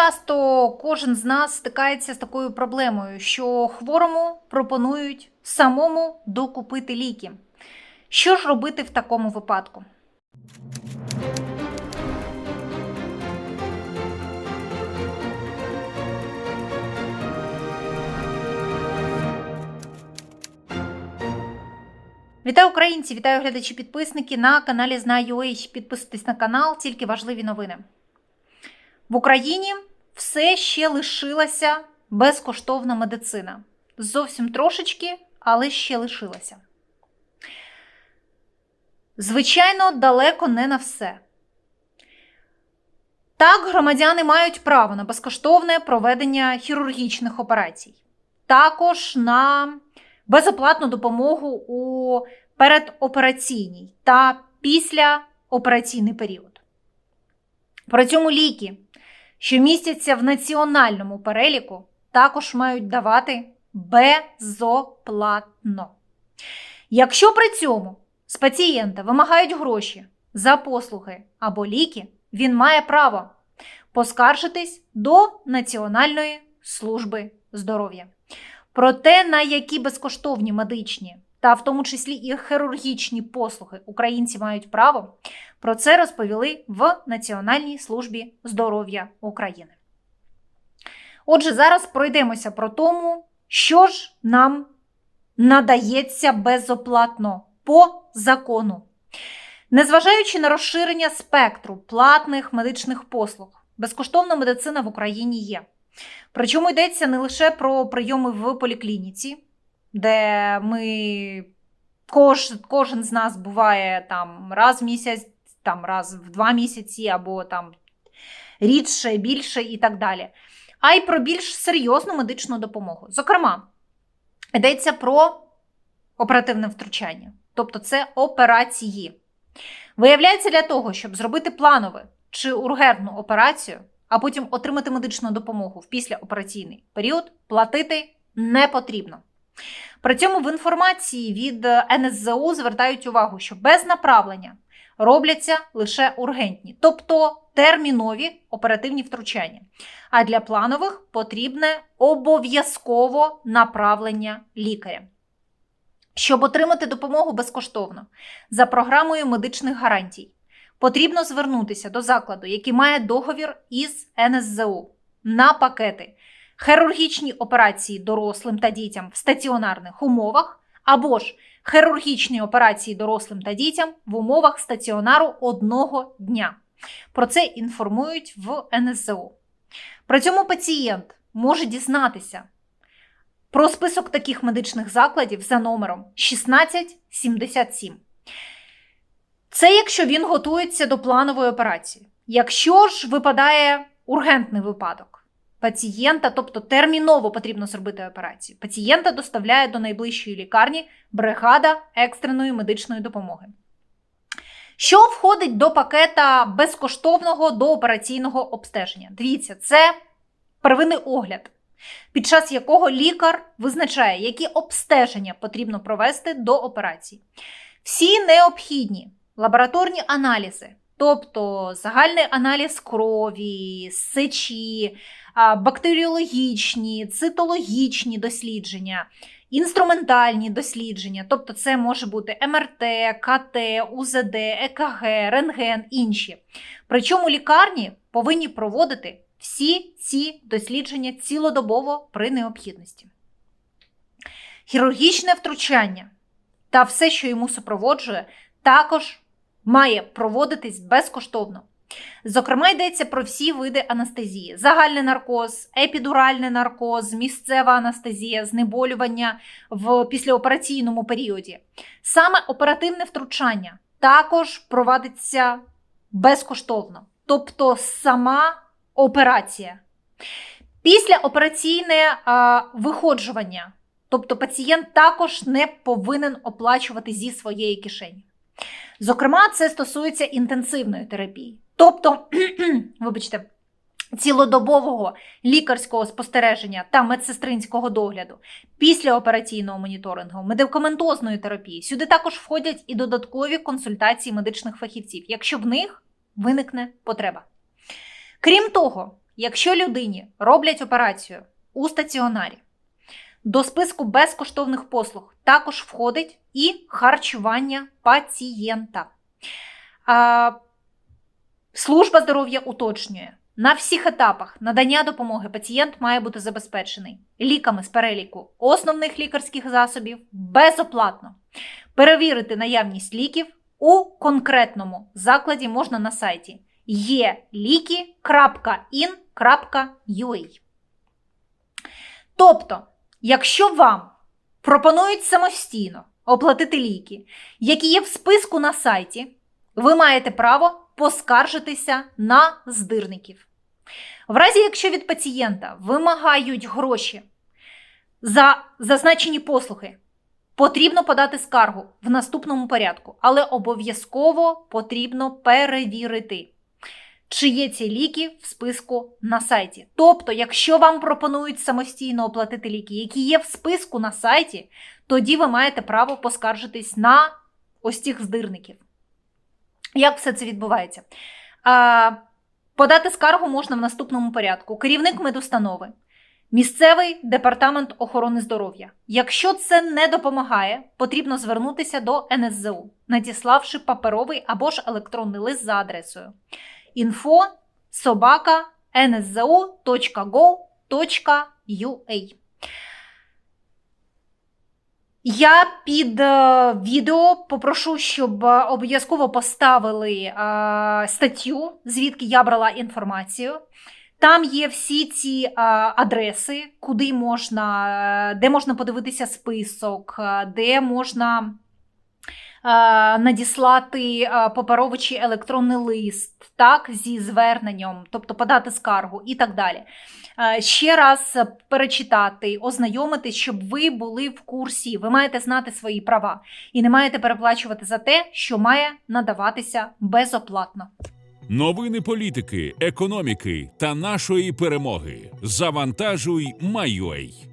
часто кожен з нас стикається з такою проблемою, що хворому пропонують самому докупити ліки. Що ж робити в такому випадку? Вітаю українці, вітаю глядачі підписники на каналі Знаю.ua. Підписуйтесь на канал, тільки важливі новини. В Україні все ще лишилася безкоштовна медицина. Зовсім трошечки, але ще лишилася. Звичайно, далеко не на все. Так, громадяни мають право на безкоштовне проведення хірургічних операцій, також на безоплатну допомогу у передопераційній та післяопераційний період. При цьому ліки, що містяться в національному переліку, також мають давати безоплатно. Якщо при цьому з пацієнта вимагають гроші за послуги або ліки, він має право поскаржитись до Національної служби здоров'я. Про те, на які безкоштовні медичні та в тому числі і хірургічні послуги українці мають право, про це розповіли в Національній службі здоров'я України. Отже, зараз пройдемося про тому, що ж нам надається безоплатно по закону. Незважаючи на розширення спектру платних медичних послуг, безкоштовна медицина в Україні є. Причому йдеться не лише про прийоми в поліклініці, де ми кож, кожен з нас буває там раз в місяць, там раз в два місяці, або там рідше, більше і так далі, а й про більш серйозну медичну допомогу. Зокрема, йдеться про оперативне втручання, тобто це операції. Виявляється, для того, щоб зробити планову чи ургентну операцію, а потім отримати медичну допомогу в післяопераційний період, платити не потрібно. При цьому в інформації від НСЗУ звертають увагу, що без направлення робляться лише ургентні, тобто термінові оперативні втручання. А для планових потрібне обов'язково направлення лікаря. Щоб отримати допомогу безкоштовно за програмою медичних гарантій, потрібно звернутися до закладу, який має договір із НСЗУ на пакети хірургічні операції дорослим та дітям в стаціонарних умовах, або ж хірургічні операції дорослим та дітям в умовах стаціонару одного дня. Про це інформують в НСЗУ. При цьому пацієнт може дізнатися про список таких медичних закладів за номером 1677. Це якщо він готується до планової операції. Якщо ж випадає ургентний випадок пацієнта, тобто терміново потрібно зробити операцію, пацієнта доставляє до найближчої лікарні бригада екстреної медичної допомоги. Що входить до пакета безкоштовного доопераційного обстеження? Дивіться, це первинний огляд, під час якого лікар визначає, які обстеження потрібно провести до операції. Всі необхідні лабораторні аналізи, тобто загальний аналіз крові, сечі, бактеріологічні, цитологічні дослідження, інструментальні дослідження, тобто це може бути МРТ, КТ, УЗД, ЕКГ, рентген, інші. Причому лікарні повинні проводити всі ці дослідження цілодобово при необхідності. Хірургічне втручання та все, що йому супроводжує, також має проводитись безкоштовно. Зокрема, йдеться про всі види анестезії: загальний наркоз, епідуральний наркоз, місцева анестезія, знеболювання в післяопераційному періоді. Саме оперативне втручання також проводиться безкоштовно, тобто сама операція. Післяопераційне а, виходжування, тобто пацієнт також не повинен оплачувати зі своєї кишені. Зокрема, це стосується інтенсивної терапії, тобто, вибачте, цілодобового лікарського спостереження та медсестринського догляду, післяопераційного моніторингу, медикаментозної терапії. Сюди також входять і додаткові консультації медичних фахівців, якщо в них виникне потреба. Крім того, якщо людині роблять операцію у стаціонарі, до списку безкоштовних послуг також входить і харчування пацієнта. А, Служба здоров'я уточнює. На всіх етапах надання допомоги пацієнт має бути забезпечений ліками з переліку основних лікарських засобів безоплатно. Перевірити наявність ліків у конкретному закладі можна на сайті еліки.in.ua. Тобто, якщо вам пропонують самостійно оплатити ліки, які є в списку на сайті, ви маєте право поскаржитися на здирників. В разі, якщо від пацієнта вимагають гроші за зазначені послуги, потрібно подати скаргу в наступному порядку, але обов'язково потрібно перевірити, чи є ці ліки в списку на сайті. Тобто, якщо вам пропонують самостійно оплатити ліки, які є в списку на сайті, тоді ви маєте право поскаржитись на ось цих здирників. Як все це відбувається? А, подати скаргу можна в наступному порядку: керівник медустанови, місцевий департамент охорони здоров'я. Якщо це не допомагає, потрібно звернутися до НСЗУ, надіславши паперовий або ж електронний лист за адресою info собака nszу.gov.ua. Я під е, відео попрошу, щоб е, обов'язково поставили е, статтю, звідки я брала інформацію. Там є всі ці адреси, куди можна, де можна подивитися список, де можна надіслати е, паперовий чи електронний лист, так, зі зверненням, тобто подати скаргу і так далі. Е, Ще раз перечитати, ознайомитись, щоб ви були в курсі. Ви маєте знати свої права і не маєте переплачувати за те, що має надаватися безоплатно. Новини політики, економіки та нашої перемоги. Завантажуй, Майой.